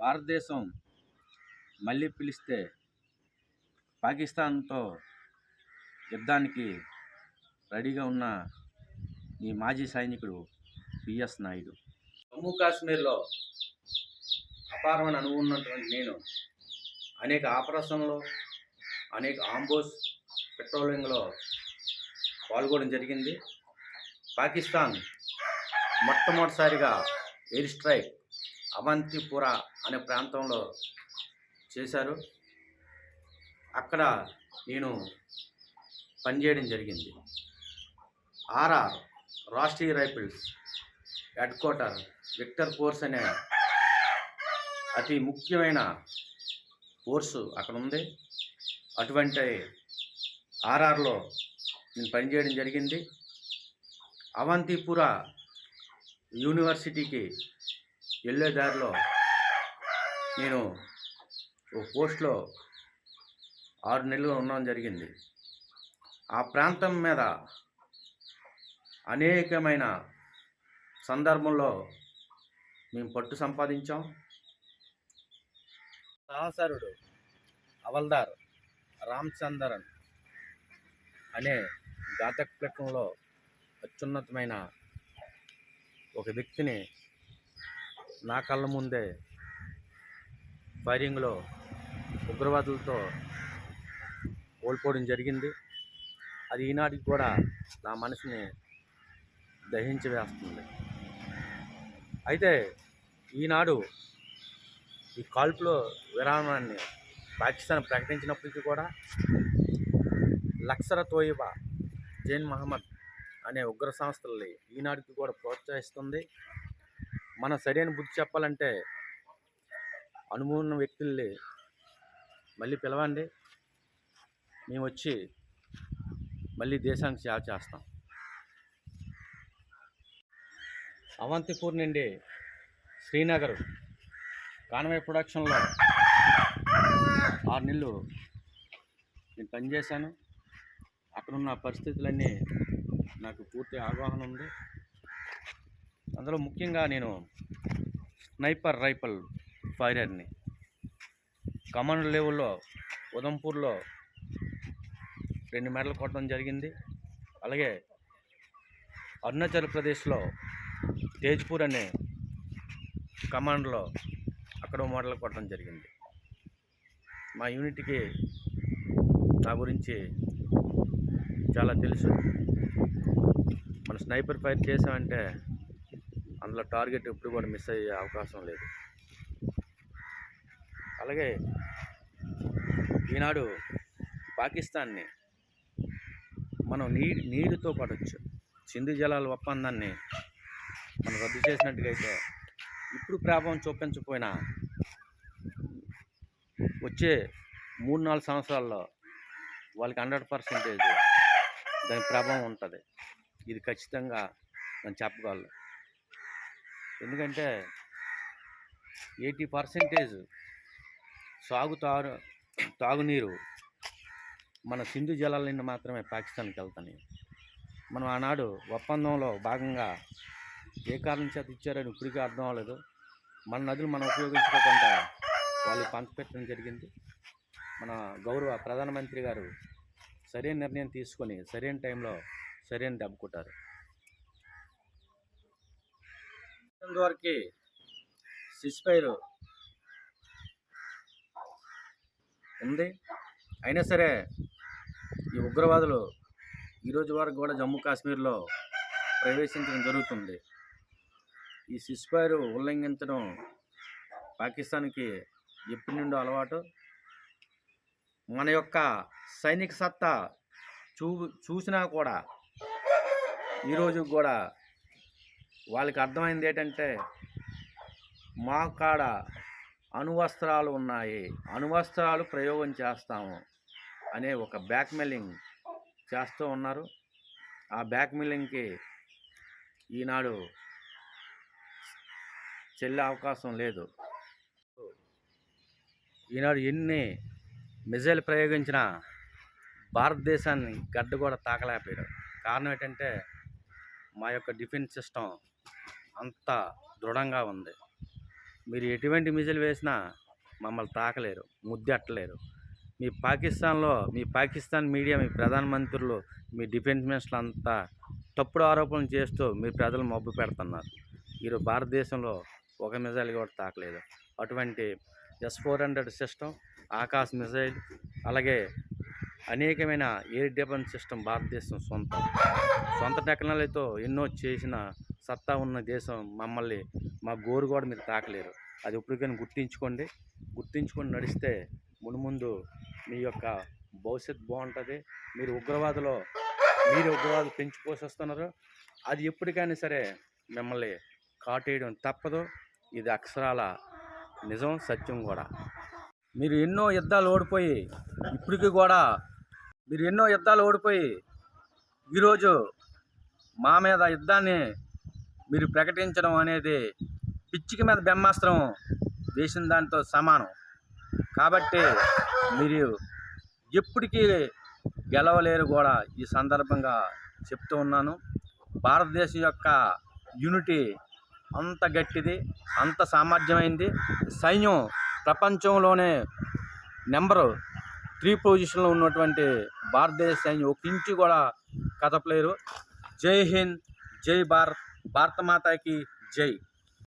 భారతదేశం మళ్ళీ పిలిస్తే పాకిస్తాన్తో యుద్ధానికి రెడీగా ఉన్న ఈ మాజీ సైనికుడు పిఎస్ నాయుడు. జమ్మూ కాశ్మీర్లో అపారమైన అనుభవం ఉన్నటువంటి నేను అనేక ఆపరేషన్లో అనేక ఆంబోస్ పెట్రోలింగ్లో పాల్గొనడం జరిగింది. పాకిస్తాన్ మొట్టమొదటిసారిగా ఎయిర్ స్ట్రైక్ అవంతిపుర అనే ప్రాంతంలో చేశారు. అక్కడ నేను పనిచేయడం జరిగింది. RR Rashtriya Rifles head quarter Victor Force అనే అతి ముఖ్యమైన కోర్సు అక్కడ ఉంది. అటువంటి ఆర్ఆర్లో నేను పనిచేయడం జరిగింది. అవంతిపుర యూనివర్సిటీకి వెళ్ళే దారిలో నేను ఓ పోస్ట్లో ఆరు నెలలు ఉండడం జరిగింది. ఆ ప్రాంతం మీద అనేకమైన సందర్భంలో మేము పట్టు సంపాదించాం. సహసరుడు అవల్దార్ రామచందరన్ అనే ఘాతక అత్యున్నతమైన ఒక వ్యక్తిని నా కళ్ళ ముందే ఫైరింగ్లో ఉగ్రవాదులతో కోల్పోవడం జరిగింది. అది ఈనాటికి కూడా నా మనసుని దహించి వేస్తుంది. అయితే ఈనాడు ఈ కాల్పులో విరామాన్ని పాకిస్తాన్ ప్రకటించినప్పటికీ కూడా లక్సర తోయిబా జైన్ మహమ్మద్ అనే ఉగ్ర సంస్థల్ని ఈనాటికి కూడా ప్రోత్సహిస్తుంది. మన సరైన బుద్ధి చెప్పాలంటే అనుభవం ఉన్న వ్యక్తుల్ని మళ్ళీ పిలవండి. మేము వచ్చి మళ్ళీ దేశానికి సేవ చేస్తాం. అవంతిపూర్ నుండి శ్రీనగర్ కాన్వే ప్రొడక్షన్లో ఆరు నెలలు నేను పనిచేశాను. అక్కడున్న పరిస్థితులన్నీ నాకు పూర్తి అవగాహన ఉంది. అందులో ముఖ్యంగా నేను స్నైపర్ రైఫల్ ఫైరర్ని కమాండ్ లెవెల్లో ఉదంపూర్లో రెండు మెడలు కొట్టడం జరిగింది. అలాగే అరుణాచల్ ప్రదేశ్లో తేజ్పూర్ అనే కమాండ్లో అక్కడ మోడల్ కొట్టడం జరిగింది. మా యూనిట్కి నా గురించి చాలా తెలుసు. మన స్నైపర్ ఫైర్ చేసామంటే అందులో టార్గెట్ ఎప్పుడు కూడా మిస్ అయ్యే అవకాశం లేదు. అలాగే ఈనాడు పాకిస్తాన్ని మనం నీ నీరుతో పడవచ్చు సింధు జలాల ఒప్పందాన్ని మనం రద్దు చేసినట్టుగైతే అయితే ఇప్పుడు ప్రభావం చూపించకపోయినా వచ్చే మూడు నాలుగు సంవత్సరాల్లో వాళ్ళకి హండ్రెడ్ పర్సెంటేజ్ దాని ప్రభావం ఉంటుంది. ఇది ఖచ్చితంగా మనం చెప్పగలం ఎందుకంటే ఎయిటీ పర్సెంటేజ్ సాగు తారు తాగునీరు మన సింధు జలాల నుండి మాత్రమే పాకిస్తాన్కి వెళ్తున్నాయి మనం ఆనాడు ఒప్పందంలో భాగంగా ఏ కారణం చేత ఇచ్చారని ఇప్పటికీ అర్థం అవ్వలేదు. మన నదులు మనం ఉపయోగించుకోకుండా వాళ్ళు పంచిపెట్టడం జరిగింది. మన గౌరవ ప్రధానమంత్రి గారు సరైన నిర్ణయం తీసుకొని సరైన టైంలో సరైన దెబ్బకుంటారు కొట్టారు వరకు సిస్పైర్ ఉంది. అయినా సరే ఈ ఉగ్రవాదులు ఈరోజు వరకు కూడా జమ్మూ కాశ్మీర్లో ప్రవేశించడం జరుగుతుంది. ఈ సిస్పైర్ ఉల్లంఘించడం పాకిస్తాన్కి ఎప్పటి నుండో అలవాటు. మన యొక్క సైనిక సత్తా చూ చూసినా కూడా ఈరోజు కూడా వాళ్ళకి అర్థమైంది ఏంటంటే మా కాడ అణువస్త్రాలు ఉన్నాయి. అణువస్త్రాలు ప్రయోగం చేస్తాము అనే ఒక బ్యాక్మెయిలింగ్ చేస్తూ ఉన్నారు. ఆ బ్యాక్మెయిలింగ్కి ఈనాడు చెల్లే అవకాశం లేదు. ఈనాడు ఎన్ని మిజైల్ ప్రయోగించినా భారతదేశాన్ని గడ్డ కూడా తాకలేకపోయారు. కారణం ఏంటంటే మా యొక్క డిఫెన్స్ సిస్టమ్ అంత దృఢంగా ఉంది. మీరు ఎటువంటి మిజైల్ వేసినా మమ్మల్ని తాకలేరు ముద్దెట్టలేరు. మీ పాకిస్తాన్లో మీ పాకిస్తాన్ మీడియా మీ ప్రధానమంత్రులు మీ డిఫెన్స్ మినిస్టర్లు అంతా తప్పుడు ఆరోపణలు చేస్తూ మీ ప్రజలు మబ్బు పెడుతున్నారు. ఈరోజు భారతదేశంలో ఒక మిజైల్ కూడా తాకలేదు. అటువంటి S four hundred system Akash missile అలాగే అనేకమైన ఎయిర్ డిఫెన్స్ సిస్టమ్ భారతదేశం సొంతం. సొంత టెక్నాలజీతో ఎన్నో చేసిన సత్తా ఉన్న దేశం మమ్మల్ని మా గోరు కూడా మీరు తాకలేరు. అది ఎప్పటికైనా గుర్తించుకోండి. గుర్తించుకొని నడిస్తే మునుముందు మీ యొక్క భవిష్యత్ బాగుంటుంది. మీరు ఉగ్రవాదులో మీరు ఉగ్రవాదులు పెంచి పోషిస్తున్నారు. అది ఎప్పటికైనా సరే మిమ్మల్ని కాటేయడం తప్పదు. ఇది అక్షరాల నిజం సత్యం కూడా. మీరు ఎన్నో యుద్ధాలు ఓడిపోయి ఇప్పటికీ కూడా మీరు ఎన్నో యుద్ధాలు ఓడిపోయి ఈరోజు మా మీద యుద్ధాన్ని మీరు ప్రకటించడం అనేది పిచ్చికి మీద బ్రహ్మాస్త్రం వేసిన దానితో సమానం. కాబట్టి మీరు ఎప్పటికీ గెలవలేరు కూడా ఈ సందర్భంగా చెప్తూ ఉన్నాను. భారతదేశం యొక్క యూనిటీ అంత గట్టిది అంత సామర్థ్యమైంది. సైన్యం ప్రపంచంలోనే నెంబరు త్రీ పొజిషన్లో ఉన్నటువంటి భారతదేశ సైన్యం ఒక ఇంచు కూడా కదపలేరు. జై హింద్ జై భారత్. భారత మాతాకి జై